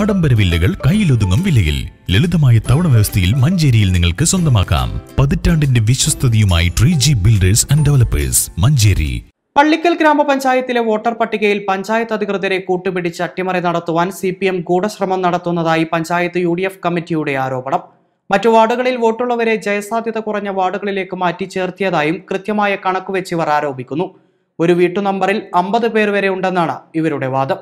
ആഡംബര വില്ലകൾ കയ്യിലൊതുങ്ങും വിലയിൽ. ലളിതമായ തവണ വ്യവസ്ഥയിൽ മഞ്ചേരിയിൽ നിങ്ങൾക്ക് സ്വന്തമാക്കാം. പതിറ്റാണ്ടിന്റെ വിശ്വസ്തയുമായി tree G builders and developers Manjeri. Pallikkal ഗ്രാമപഞ്ചായത്തിലെ വോട്ടർ പട്ടികയിൽ പഞ്ചായത്ത് അധികൃതരെ കൂട്ടുപിടിച്ച് അട്ടിമറി നടത്തുവാൻ സി പി എം ഗൂഢശ്രമം നടത്തുന്നതായി പഞ്ചായത്ത് യു ഡി എഫ് കമ്മിറ്റിയുടെ ആരോപണം. മറ്റു വാർഡുകളിൽ വോട്ടുള്ളവരെ ജയസാധ്യത കുറഞ്ഞ വാർഡുകളിലേക്ക് മാറ്റി ചേർത്തിയതായും കൃത്യമായ കണക്കുവെച്ച് ഇവർ ആരോപിക്കുന്നു. ഒരു വീട്ടുനമ്പറിൽ അമ്പത് പേർ വരെ ഉണ്ടെന്നാണ് ഇവരുടെ വാദം.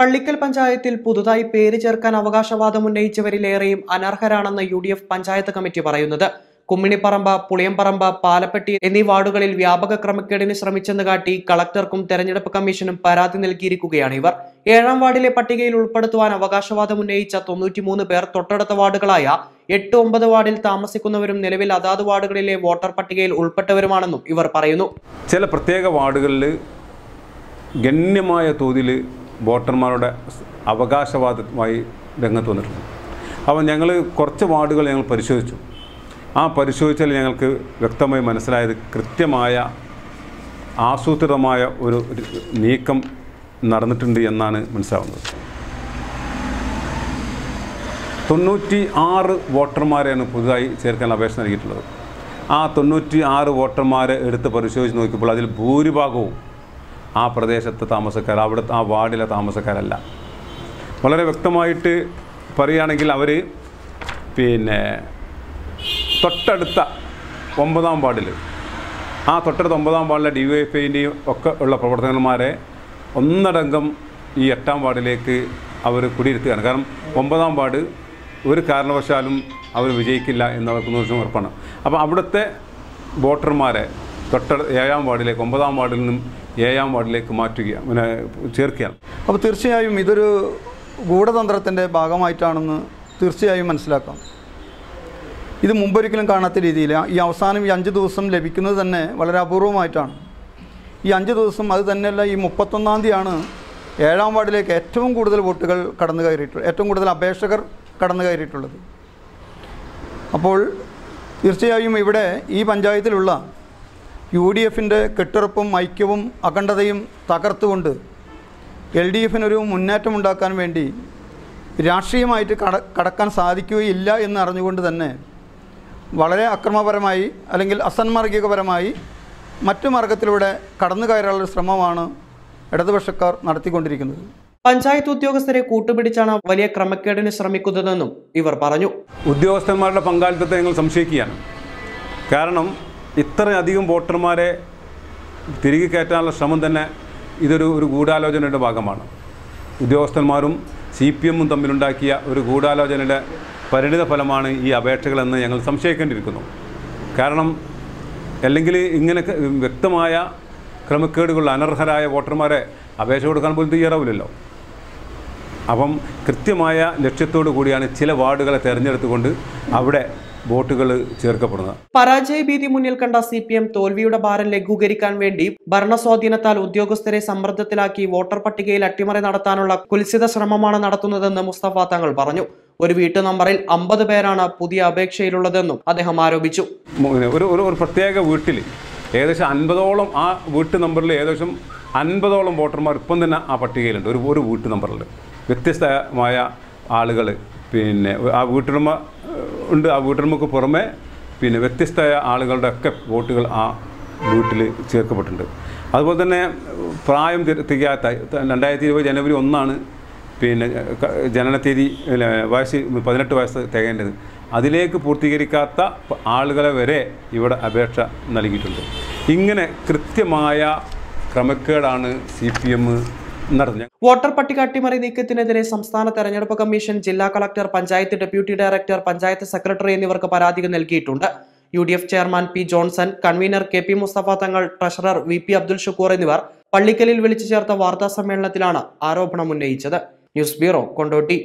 പള്ളിക്കൽ പഞ്ചായത്തിൽ പുതുതായി പേര് ചേർക്കാൻ അവകാശവാദം ഉന്നയിച്ചവരിലേറെയും അനർഹരാണെന്ന് U D F panchayat committee പറയുന്നത്. കുമ്മിണിപ്പറമ്പ പുളിയമ്പറമ്പ പാലപ്പെട്ടി എന്നീ വാർഡുകളിൽ വ്യാപക ക്രമക്കേടിന് ശ്രമിച്ചെന്ന് കാട്ടി കളക്ടർക്കും തെരഞ്ഞെടുപ്പ് കമ്മീഷനും പരാതി നൽകിയിരിക്കുകയാണ് ഇവർ. ഏഴാം വാർഡിലെ പട്ടികയിൽ ഉൾപ്പെടുത്തുവാൻ അവകാശവാദം ഉന്നയിച്ച തൊണ്ണൂറ്റിമൂന്ന് പേർ തൊട്ടടുത്ത വാർഡുകളായ എട്ട് ഒമ്പത് വാർഡിൽ താമസിക്കുന്നവരും നിലവിൽ അതാത് വാർഡുകളിലെ വോട്ടർ പട്ടികയിൽ ഉൾപ്പെട്ടവരുമാണെന്നും ഇവർ പറയുന്നു. ചില പ്രത്യേക വാർഡുകളിൽ ഗണ്യമായ തോതിൽ വോട്ടർമാരുടെ അവകാശവാദമായി രംഗത്ത് വന്നിട്ടുണ്ട്. അപ്പോൾ ഞങ്ങൾ കുറച്ച് വാർഡുകൾ ഞങ്ങൾ പരിശോധിച്ചു. ആ പരിശോധിച്ചാൽ ഞങ്ങൾക്ക് വ്യക്തമായി മനസ്സിലായത് കൃത്യമായ ആസൂത്രിതമായ ഒരു നീക്കം നടന്നിട്ടുണ്ട് എന്നാണ് മനസ്സിലാവുന്നത്. തൊണ്ണൂറ്റി ആറ് വോട്ടർമാരെയാണ് പുതുതായി ചേർക്കാൻ അപേക്ഷ നൽകിയിട്ടുള്ളത്. ആ തൊണ്ണൂറ്റി ആറ് വോട്ടർമാരെ എടുത്ത് പരിശോധിച്ച് നോക്കിയപ്പോൾ അതിൽ ഭൂരിഭാഗവും ആ പ്രദേശത്തെ താമസക്കാർ അവിടുത്തെ ആ വാർഡിലെ താമസക്കാരല്ല. വളരെ വ്യക്തമായിട്ട് പറയുകയാണെങ്കിൽ അവർ പിന്നെ തൊട്ടടുത്ത ഒമ്പതാം വാർഡിൽ ആ തൊട്ടടുത്ത ഒമ്പതാം വാർഡിലെ ഡി വൈ എഫ് ഐന്റെയും ഒക്കെ ഉള്ള പ്രവർത്തകന്മാരെ ഒന്നടങ്കം ഈ എട്ടാം വാർഡിലേക്ക് അവർ കുടിയിരുത്തുകയാണ്. കാരണം ഒമ്പതാം വാർഡ് ഒരു കാരണവശാലും അവർ വിജയിക്കില്ല എന്നവർക്ക് നൂറ് ഉറപ്പാണ്. അപ്പോൾ അവിടുത്തെ വോട്ടർമാരെ തൊട്ട ഏഴാം വാർഡിലേക്ക് ഒമ്പതാം വാർഡിൽ നിന്നും ഏഴാം വാർഡിലേക്ക് മാറ്റുകയാണ് പിന്നെ ചേർക്കുകയാണ്. അപ്പോൾ തീർച്ചയായും ഇതൊരു ഗൂഢതന്ത്രത്തിന്റെ ഭാഗമായിട്ടാണെന്ന് തീർച്ചയായും മനസ്സിലാക്കാം. ഇത് മുമ്പൊരിക്കലും കാണാത്ത രീതിയിൽ ഈ അവസാനം ഈ അഞ്ച് ദിവസം ലഭിക്കുന്നത് തന്നെ വളരെ അപൂർവമായിട്ടാണ്. ഈ അഞ്ച് ദിവസം അത് തന്നെയല്ല ഈ മുപ്പത്തൊന്നാം തീയതിയാണ് ഏഴാം വാർഡിലേക്ക് ഏറ്റവും കൂടുതൽ വോട്ടുകൾ കടന്നു കയറിയിട്ടുള്ളത് ഏറ്റവും കൂടുതൽ അപേക്ഷകർ കടന്നു കയറിയിട്ടുള്ളത്. അപ്പോൾ തീർച്ചയായും ഇവിടെ ഈ പഞ്ചായത്തിലുള്ള യു ഡി എഫിന്റെ കെട്ടുറപ്പും ഐക്യവും അഖണ്ഡതയും തകർത്തുകൊണ്ട് എൽ ഡി എഫിനൊരു മുന്നേറ്റമുണ്ടാക്കാൻ വേണ്ടി രാഷ്ട്രീയമായിട്ട് കട കടക്കാൻ സാധിക്കുകയില്ല എന്ന് അറിഞ്ഞുകൊണ്ട് തന്നെ വളരെ അക്രമപരമായി അല്ലെങ്കിൽ അസന്മാർഗികപരമായി മറ്റു മാർഗത്തിലൂടെ കടന്നു കയറാനുള്ള ശ്രമമാണ് ഇടതുപക്ഷക്കാർ നടത്തിക്കൊണ്ടിരിക്കുന്നത്. പഞ്ചായത്ത് ഉദ്യോഗസ്ഥരെ കൂട്ടുപിടിച്ചാണ് വലിയ ക്രമക്കേടിന് ശ്രമിക്കുന്നതെന്നും ഇവർ പറഞ്ഞു. ഉദ്യോഗസ്ഥന്മാരുടെ പങ്കാളിത്തത്തെ ഞങ്ങൾ സംശയിക്കുകയാണ്. കാരണം ഇത്രയധികം വോട്ടർമാരെ തിരികെ കയറ്റാനുള്ള ശ്രമം തന്നെ ഇതൊരു ഒരു ഗൂഢാലോചനയുടെ ഭാഗമാണ്. ഉദ്യോഗസ്ഥന്മാരും സി പി എമ്മും തമ്മിലുണ്ടാക്കിയ ഒരു ഗൂഢാലോചനയുടെ പരിണിത ഫലമാണ് ഈ അപേക്ഷകളെന്ന് ഞങ്ങൾ സംശയിക്കേണ്ടിയിരിക്കുന്നു. കാരണം അല്ലെങ്കിൽ ഇങ്ങനെ വ്യക്തമായ ക്രമക്കേടുകളുള്ള അനർഹരായ വോട്ടർമാരെ അപേക്ഷ കൊടുക്കാൻ പോലും തയ്യാറാവില്ലല്ലോ. അപ്പം കൃത്യമായ ലക്ഷ്യത്തോടു കൂടിയാണ് ചില വാർഡുകളെ തിരഞ്ഞെടുത്തുകൊണ്ട് അവിടെ വോട്ടുകൾ ചേർക്കപ്പെടുന്നത്. പരാജയ ഭീതി മുന്നിൽ കണ്ട സി പി എം തോൽവിയുടെ ഭാരം ലഘൂകരിക്കാൻ വേണ്ടി ഭരണസ്വാധീനത്താൽ ഉദ്യോഗസ്ഥരെ സമ്മർദ്ദത്തിലാക്കി വോട്ടർ പട്ടികയിൽ അട്ടിമറി നടത്താനുള്ള കുൽസിത ശ്രമമാണ് നടത്തുന്നതെന്ന് മുസ്തഫ തങ്ങൾ പറഞ്ഞു. ഒരു വീട്ടു നമ്പറിൽ അമ്പത് പേരാണ് പുതിയ അപേക്ഷയിലുള്ളതെന്നും അദ്ദേഹം ആരോപിച്ചു. ഒരു ഒരു പ്രത്യേക വീട്ടിൽ ഏകദേശം അൻപതോളം ആ വീട്ടു നമ്പറിൽ ഏകദേശം അൻപതോളം വോട്ടർമാർ ഇപ്പം തന്നെ ആ പട്ടികയിലുണ്ട്. ഒരു ഒരു വീട്ടു നമ്പറിൽ വ്യത്യസ്തമായ ആളുകൾ പിന്നെ ആ വീട്ടുടമ ഉണ്ട് ആ വീട്ടുടമക്ക് പുറമെ പിന്നെ വ്യത്യസ്തമായ ആളുകളുടെ ഒക്കെ വോട്ടുകൾ ആ വീട്ടിൽ ചേർക്കപ്പെട്ടിട്ടുണ്ട്. അതുപോലെ തന്നെ പ്രായം തികയാത്ത രണ്ടായിരത്തി ഇരുപത് ജനുവരി ഒന്നാണ് പിന്നെ ജനന ജനനത്തീയതി വയസ്സ് പതിനെട്ട് വയസ്സ് തികയേണ്ടത്. അതിലേക്ക് പൂർത്തീകരിക്കാത്ത ആളുകളെ വരെ ഇവിടെ അപേക്ഷ നൽകിയിട്ടുണ്ട്. ഇങ്ങനെ കൃത്യമായ ക്രമക്കേടാണ് സി പി എം നടത്തുന്നത് വോട്ടർ പട്ടിക അട്ടിമറി നീക്കത്തിനെതിരെ സംസ്ഥാന തെരഞ്ഞെടുപ്പ് കമ്മീഷൻ ജില്ലാ collector panchayat deputy director panchayat secretary എന്നിവർക്ക് പരാതികൾ നൽകിയിട്ടുണ്ട്. U D F chairman P Johnson convener K P Mustafa Thangal treasurer V P Abdul Shukoor എന്നിവർ പള്ളിക്കലിൽ വിളിച്ചു ചേർത്ത വാർത്താ സമ്മേളനത്തിലാണ് ആരോപണം ഉന്നയിച്ചത്. News bureau Kondotty.